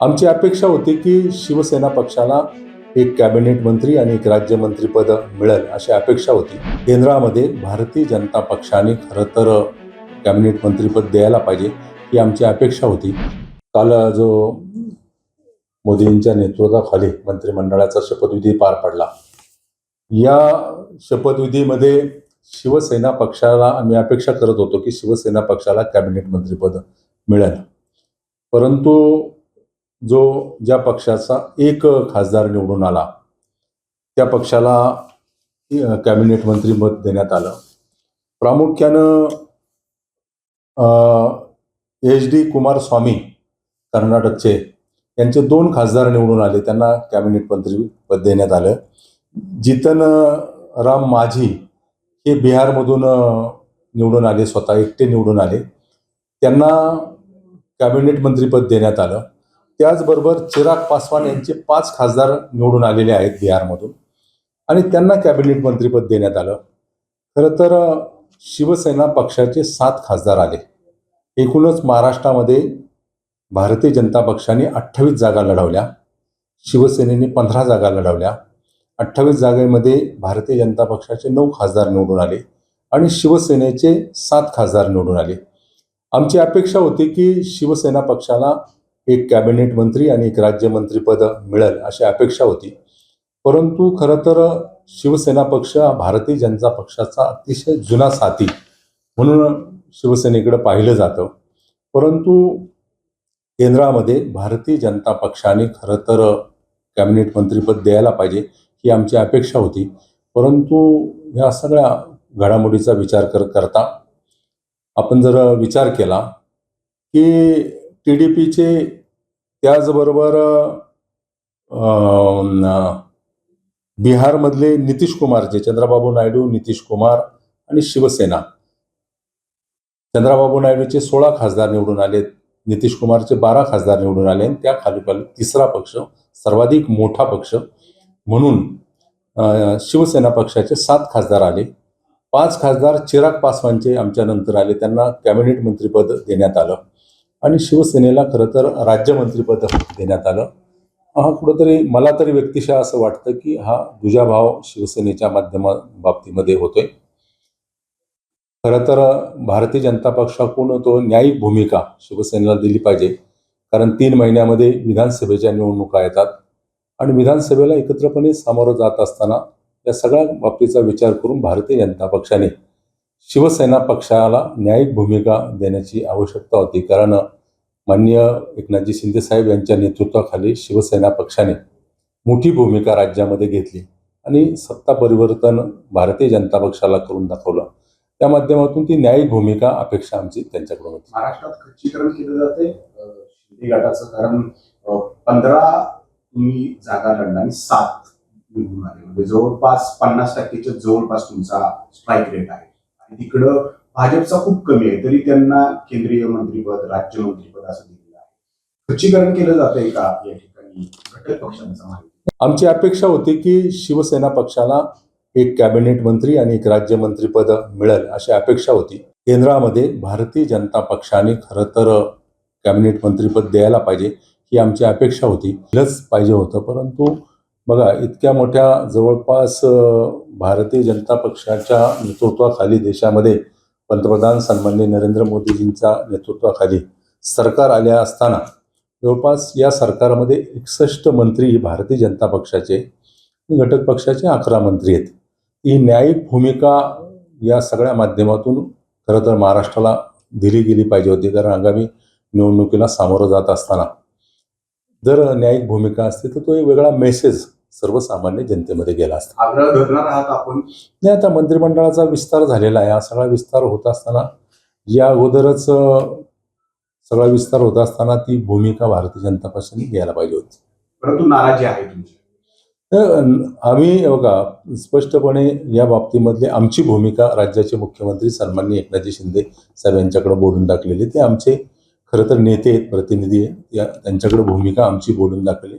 आमची अपेक्षा होती की शिवसेना पक्षाला एक कॅबिनेट मंत्री आणि एक राज्यमंत्रीपद मिळेल अशी अपेक्षा होती. केंद्रामध्ये भारतीय जनता पक्षाने खरं तर कॅबिनेट मंत्रीपद द्यायला पाहिजे ही आमची अपेक्षा होती. काल जो मोदींच्या नेतृत्वाखाली मंत्रिमंडळाचा शपथविधी पार पडला. या शपथविधीमध्ये शिवसेना पक्षाला आम्ही अपेक्षा करत होतो की शिवसेना पक्षाला कॅबिनेट मंत्रीपद मिळेल. परंतु जो ज्या पक्षाचा एक खासदार निवडून आला त्या पक्षाला कॅबिनेट कॅबिनेट मंत्रीपद देण्यात आलं. प्रामुख्यानं एच डी कुमारस्वामी कर्नाटकचे यांचे दोन खासदार निवडून आले त्यांना कॅबिनेट मंत्रीपद देण्यात आलं. जितन राम माझी हे बिहारमधून निवडून आले स्वतः एकटे निवडून आले. त्यांना कॅबिनेट मंत्रीपद देण्यात आलं. त्याचबरोबर चिराग पासवान यांचे पाच खासदार निवडून आलेले आहेत बिहारमधून. आणि त्यांना कॅबिनेट मंत्रीपद देण्यात आलं. खरं तर शिवसेना पक्षाचे सात खासदार आले. एकूणच महाराष्ट्रामध्ये भारतीय जनता पक्षाने अठ्ठावीस जागा लढवल्या. शिवसेनेने पंधरा जागा लढवल्या. अठ्ठावीस जागेमध्ये भारतीय जनता पक्षाचे नऊ खासदार निवडून आले आणि शिवसेनेचे सात खासदार निवडून आले. आमची अपेक्षा होती की शिवसेना पक्षाला एक कॅबिनेट मंत्री आणि एक राज्यमंत्रीपद मिळेल अशी अपेक्षा होती. परंतु खरं तर शिवसेना पक्ष भारतीय जनता पक्षाचा अतिशय जुना साथी म्हणून शिवसेनेकडे पाहिलं जातं. परंतु केंद्रामध्ये भारतीय जनता पक्षाने खरं तर कॅबिनेट मंत्रीपद द्यायला पाहिजे ही आमची अपेक्षा होती. परंतु ह्या सगळ्या घडामोडीचा विचार कर करता आपण जर विचार केला की टी डी पीचे त्याचबरोबर अं, बिहारमधले नितीश कुमारचे चंद्राबाबू नायडू नितीश कुमार आणि शिवसेना. चंद्राबाबू नायडूचे सोळा खासदार निवडून आले नितीश कुमारचे बारा खासदार निवडून आले आणि त्या खालोखाली तिसरा पक्ष सर्वाधिक मोठा पक्ष म्हणून शिवसेना पक्षाचे सात खासदार आले. पाच खासदार चिराग पासवानचे आमच्या नंतर आले त्यांना कॅबिनेट मंत्रीपद देण्यात आलं. आणि शिवसेनेला खरं तर राज्यमंत्रीपद देण्यात आलं. हा कुठंतरी मला तरी व्यक्तिशः असं वाटतं की हा दुजाभाव शिवसेनेच्या माध्यमा बाबतीमध्ये होतोय. खरं तर भारतीय जनता पक्षाकडून तो न्यायिक भूमिका शिवसेनेला दिली पाहिजे. कारण तीन महिन्यामध्ये विधानसभेच्या निवडणुका येतात आणि विधानसभेला एकत्रपणे सामोरं जात असताना या सगळ्या बाबतीचा विचार करून भारतीय जनता पक्षाने शिवसेना पक्षाला न्यायिक भूमिका देण्याची आवश्यकता होती. कारण माननीय एकनाथजी शिंदे साहेब यांच्या नेतृत्वाखाली शिवसेना पक्षाने मोठी भूमिका राज्यामध्ये घेतली आणि सत्ता परिवर्तन भारतीय जनता पक्षाला करून दाखवलं. त्या माध्यमातून ती न्यायिक भूमिका अपेक्षा आमची त्यांच्याकडून होती. महाराष्ट्रात खच्चीकरण केलं जाते. शिंदे गटाचं कारण पंधरा तुम्ही जागा लढणार आणि सात निवडून आले. म्हणजे जवळपास पन्नास टक्केच्या जवळपास तुमचा स्ट्राईक रेट आहे. आणि तिकडं भाजपचा खूप कमी आहे तरी त्यांना केंद्रीय मंत्रीपद राज्यमंत्रीपद असं दिलेलं आहे. खच्चीकरण केलं जातंय का या ठिकाणी? घटक पक्षांचा आमची अपेक्षा होती की शिवसेना पक्षाला एक कॅबिनेट मंत्री आणि एक राज्यमंत्रीपद मिळेल अशी अपेक्षा होती. केंद्रामध्ये भारतीय जनता पक्षाने खरं तर कॅबिनेट मंत्रीपद द्यायला पाहिजे ही आमची अपेक्षा होती. लस पाहिजे होतं परंतु बघा इतक्या मोठ्या जवळपास भारतीय जनता पक्षाच्या नेतृत्वाखाली देशामध्ये पंतप्रधान सन्माननीय नरेंद्र मोदीजींच्या नेतृत्वाखाली सरकार आले असताना जवळपास या सरकारमध्ये एकसष्ट मंत्री ही भारतीय जनता पक्षाचे घटक पक्षाचे अकरा मंत्री आहेत. ही न्यायिक भूमिका या सगळ्या माध्यमातून खरं तर महाराष्ट्राला दिली गेली पाहिजे होती कारण आगामी निवडणुकीला सामोरं जात असताना. जर न्यायिक भूमिका असते तर तो एक वेगळा मेसेज सर्वसामान्य जनतेमध्ये गेला असता. आग्रह धरणार आहात आपण? नाही आता मंत्रिमंडळाचा विस्तार झालेला आहे. हा सगळा विस्तार होत असताना या अगोदरच सगळा विस्तार होत असताना ती भूमिका भारतीय जनता पक्षाने घ्यायला पाहिजे होती. परंतु नाराजी आहे तुमची. आम्ही बघा स्पष्टपणे या बाबतीमधली आमची भूमिका राज्याचे मुख्यमंत्री सन्माननीय एकनाथजी शिंदे साहेब यांच्याकडे बोलून टाकलेली ते आमचे खरं तर नेते आहेत प्रतिनिधी आहेत. या त्यांच्याकडे भूमिका आमची बोलून दाखवली